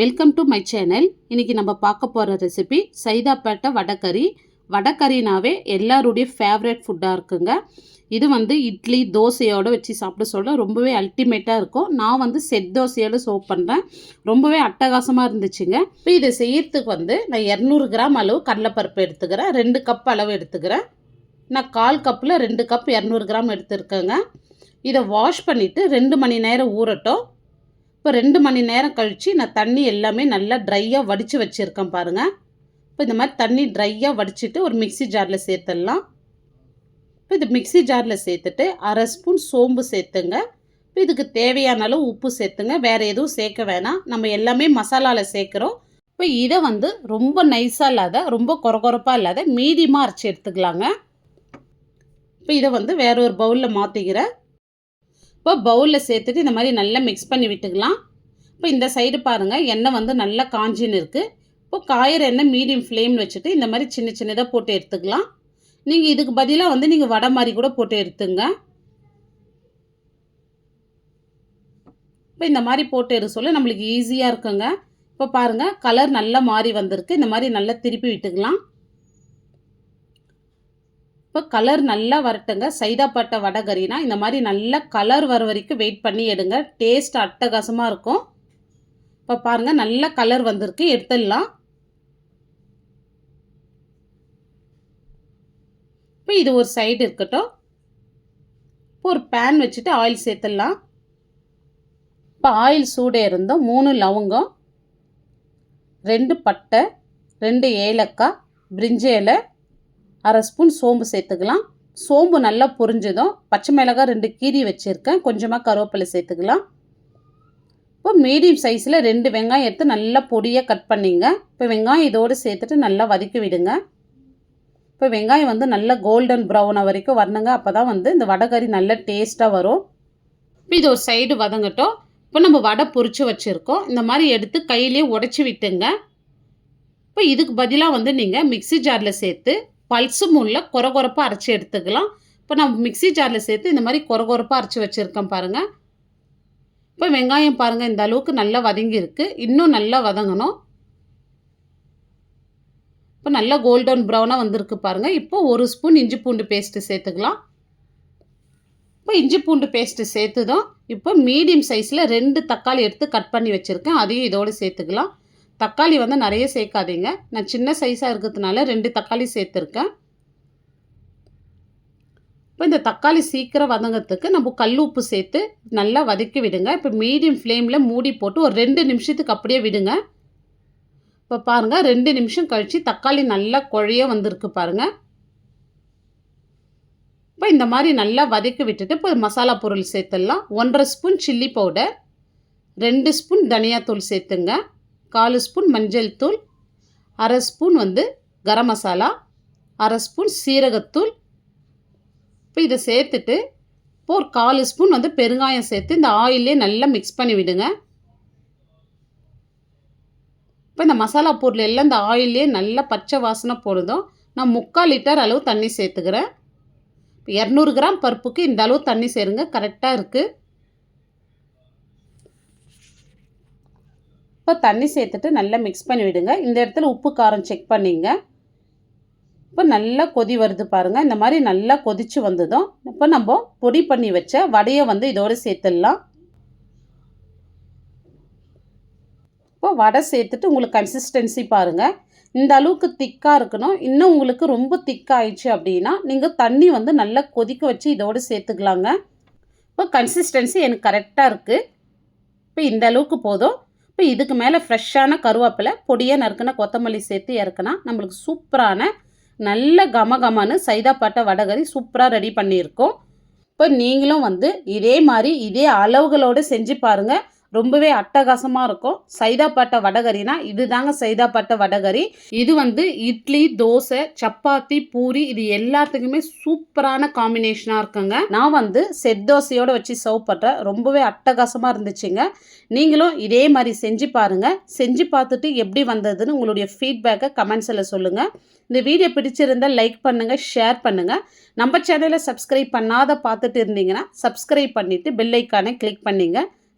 Welcome to my channel இன்றைக்கி நம்ம பார்க்க போகிற ரெசிபி சைதாப்பேட்டை வடகறி. வடகறினாவே எல்லாருடைய ஃபேவரட் ஃபுட்டாக இருக்குங்க. இது வந்து இட்லி தோசையோடு வச்சு சாப்பிட சொல்ல ரொம்பவே அல்டிமேட்டாக இருக்கும். நான் வந்து செட் தோசையோடு சோப் பண்ணுறேன் ரொம்பவே அட்டகாசமாக இருந்துச்சுங்க. இப்போ இதை செய்யறதுக்கு வந்து நான் இரநூறு கிராம் அளவு கடலைப்பருப்பு எடுத்துக்கிறேன். ரெண்டு கப் அளவு எடுத்துக்கிறேன். நான் கால் கப்பில் ரெண்டு கப் இரநூறு கிராம் எடுத்துருக்கேங்க. இதை வாஷ் பண்ணிவிட்டு ரெண்டு மணி நேரம் ஊறட்டும். இப்போ ரெண்டு மணி நேரம் கழித்து நான் தண்ணி எல்லாமே நல்லா ட்ரையாக வடித்து வச்சுருக்கேன் பாருங்கள் இப்போ இந்த மாதிரி தண்ணி ட்ரையாக வடிச்சிட்டு ஒரு மிக்சி ஜாரில் சேர்த்துடலாம். இப்போ இது மிக்சி ஜாரில் சேர்த்துட்டு அரை ஸ்பூன் சோம்பு சேர்த்துங்க. இப்போ இதுக்கு தேவையான அளவு உப்பு சேர்த்துங்க. வேறு எதுவும் சேர்க்க வேணாம். நம்ம எல்லாமே மசாலாவில் சேர்க்குறோம். இப்போ இதை வந்து ரொம்ப நைஸாக இல்லாத ரொம்ப குறகுறப்பாக இல்லாத மீடியமாக அரைச்சி எடுத்துக்கலாங்க. இப்போ இதை வந்து வேற ஒரு பவுலில் மாற்றிக்கிறேன் இப்போ பவுலில் சேர்த்துட்டு இந்த மாதிரி நல்லா மிக்ஸ் பண்ணி விட்டுக்கலாம். இப்போ இந்த சைடு பாருங்கள் எண்ணெய் வந்து நல்லா காஞ்சின்னு இருக்குது இப்போ காயிற எண்ணெய் மீடியம் ஃப்ளேம் வச்சுட்டு இந்த மாதிரி சின்ன சின்னதாக போட்டு எடுத்துக்கலாம். நீங்கள் இதுக்கு பதிலாக வந்து நீங்கள் வடை மாதிரி கூட போட்டு எடுத்துங்க. இப்போ இந்த மாதிரி போட்டு எடுக்க சொல்ல நம்மளுக்கு ஈஸியாக இருக்குங்க. இப்போ பாருங்கள் கலர் நல்லா மாறி வந்திருக்கு. இந்த மாதிரி நல்லா திருப்பி விட்டுக்கலாம். இப்போ கலர் நல்லா வரட்டுங்க. சைதாப்பட்ட வடகறினா இந்த மாதிரி நல்லா கலர் வர வரைக்கும் வெயிட் பண்ணி எடுங்க. டேஸ்ட் அட்டகாசமாக இருக்கும். இப்போ பாருங்கள் நல்ல கலர் வந்திருக்கு. எடுத்துடலாம். இப்போ இது ஒரு சைடு இருக்கட்டும். இப்போ ஒரு பேன் வச்சுட்டு ஆயில் சேர்த்துடலாம். இப்போ ஆயில் சூடே இருந்தோம். மூணு லவங்கம் ரெண்டு பட்டை ரெண்டு ஏலக்காய் பிரிஞ்சி இலை அரை ஸ்பூன் சோம்பு சேர்த்துக்கலாம். சோம்பு நல்லா பொரிஞ்சதும் பச்சை மிளகாய் ரெண்டு கீரி வச்சுருக்கேன். கொஞ்சமாக கருவேப்பிலை சேர்த்துக்கலாம். இப்போ மீடியம் சைஸில் ரெண்டு வெங்காயம் எடுத்து நல்லா பொடியாக கட் பண்ணிங்க. இப்போ வெங்காயம் இதோடு சேர்த்துட்டு நல்லா வதக்கி விடுங்க. இப்போ வெங்காயம் வந்து நல்லா கோல்டன் ப்ரௌன் வரைக்கும் வரணுங்க. அப்போ தான் வந்து இந்த வடைகறி நல்ல டேஸ்ட்டாக வரும். இப்போ இது ஒரு சைடு வதங்கட்டும். இப்போ நம்ம வடை பொறிச்சு வச்சுருக்கோம். இந்த மாதிரி எடுத்து கையிலேயே உடச்சி விட்டுங்க. இப்போ இதுக்கு பதிலாக வந்து நீங்கள் மிக்சி ஜாரில் சேர்த்து பல்ஸும் உள்ள குறகுறப்பாக அரைச்சி எடுத்துக்கலாம். இப்போ நான் மிக்சி ஜாரில் சேர்த்து இந்த மாதிரி குறகுறப்பாக அரைச்சி வச்சுருக்கேன் பாருங்கள் இப்போ வெங்காயம் பாருங்கள் இந்த அளவுக்கு நல்லா வதங்கியிருக்கு. இன்னும் நல்லா வதங்கணும். இப்போ நல்லா கோல்டன் ப்ரௌனாக வந்திருக்கு பாருங்கள் இப்போ ஒரு ஸ்பூன் இஞ்சி பூண்டு பேஸ்ட்டு சேர்த்துக்கலாம். இப்போ இஞ்சி பூண்டு பேஸ்ட்டு சேர்த்துதான் இப்போ மீடியம் சைஸில் ரெண்டு தக்காளி எடுத்து கட் பண்ணி வச்சுருக்கேன். அதையும் இதோடு சேர்த்துக்கலாம். தக்காளி வந்து நிறைய சேர்க்காதீங்க. நான் சின்ன சைஸாக இருக்கிறதுனால ரெண்டு தக்காளி சேர்த்துருக்கேன். இப்போ இந்த தக்காளி சீக்கிரம் வதங்கிறதுக்கு நம்ம கல் உப்பு சேர்த்து நல்லா வதக்கி விடுங்க. இப்போ மீடியம் ஃப்ளேமில் மூடி போட்டு ஒரு ரெண்டு நிமிஷத்துக்கு அப்படியே விடுங்க. இப்போ பாருங்கள் ரெண்டு நிமிஷம் கழித்து தக்காளி நல்லா குழைய வந்திருக்கு பாருங்கள் இப்போ இந்த மாதிரி நல்லா வதக்கி விட்டுட்டு இப்போ மசாலா பொருள் சேர்த்துடலாம். ஒன்றரை ஸ்பூன் சில்லி பவுடர் ரெண்டு ஸ்பூன் தனியாத்தூள் சேர்த்துங்க. காலு ஸ்பூன் மஞ்சள் தூள் அரை ஸ்பூன் வந்து கரம் மசாலா அரை ஸ்பூன் சீரகத்தூள். இப்போ இதை சேர்த்துட்டு இப்போ ஒரு காலு ஸ்பூன் வந்து பெருங்காயம் சேர்த்து இந்த ஆயிலே நல்லா மிக்ஸ் பண்ணி விடுங்க. இப்போ இந்த மசாலா பொருள் எல்லாம் இந்த ஆயிலே நல்லா பச்சை வாசனை போடுதோ நான் முக்கால் லிட்டர் அளவு தண்ணி சேர்த்துக்கிறேன். இப்போ இரநூறு கிராம் பருப்புக்கு இந்த அளவு தண்ணி சேருங்க கரெக்டாக இருக்குது இப்போ தண்ணி சேர்த்துட்டு நல்லா மிக்ஸ் பண்ணி விடுங்க. இந்த இடத்துல உப்பு காரம் செக் பண்ணிங்க. இப்போ நல்லா கொதி வருது பாருங்கள் இந்த மாதிரி நல்லா கொதித்து வந்ததும் இப்போ நம்ம பொடி பண்ணி வச்ச வடையை வந்து இதோடு சேர்த்துடலாம். இப்போ வடை சேர்த்துட்டு உங்களுக்கு கன்சிஸ்டன்சி பாருங்கள் இந்த அளவுக்கு திக்காக இருக்கணும். இன்னும் உங்களுக்கு ரொம்ப திக்காயிடுச்சு அப்படின்னா நீங்கள் தண்ணி வந்து நல்லா கொதிக்க வச்சு இதோடு சேர்த்துக்கலாங்க. இப்போ கன்சிஸ்டன்சி எனக்கு கரெக்டாக இருக்குது இப்போ இந்த அளவுக்கு போதும். இப்போ இதுக்கு மேலே ஃப்ரெஷ்ஷான கருவேப்பிலை பொடியாக நறுக்கின கொத்தமல்லி சேர்த்து இறக்குனா நம்மளுக்கு சூப்பரான நல்ல கம கமன்னு சைதாப்பட்டை வடகரி சூப்பராக ரெடி பண்ணியிருக்கோம். இப்போ நீங்களும் வந்து இதே மாதிரி இதே அளவுகளோடு செஞ்சு பாருங்கள் ரொம்பவே அட்டகாசமாக இருக்கும். சைதாப்பட்டை வடகரினா இது தாங்க சைதாப்பட்டை வடகரி. இது வந்து இட்லி தோசை சப்பாத்தி பூரி இது எல்லாத்துக்குமே சூப்பரான காம்பினேஷனாக இருக்குங்க. நான் வந்து செட் தோசையோடு வச்சு சர்வ் பண்ணுறேன் ரொம்பவே அட்டகாசமாக இருந்துச்சுங்க. நீங்களும் இதே மாதிரி செஞ்சு பாருங்கள் செஞ்சு பார்த்துட்டு எப்படி வந்ததுன்னு உங்களுடைய ஃபீட்பேக்கை கமெண்ட்ஸில் சொல்லுங்கள் இந்த வீடியோ பிடிச்சிருந்தால் லைக் பண்ணுங்கள் ஷேர் பண்ணுங்கள் நம்ம சேனலை சப்ஸ்கிரைப் பண்ணாத பார்த்துட்டு இருந்தீங்கன்னா சப்ஸ்கிரைப் பண்ணிவிட்டு பெல்லைக்கானை கிளிக் பண்ணிங்க.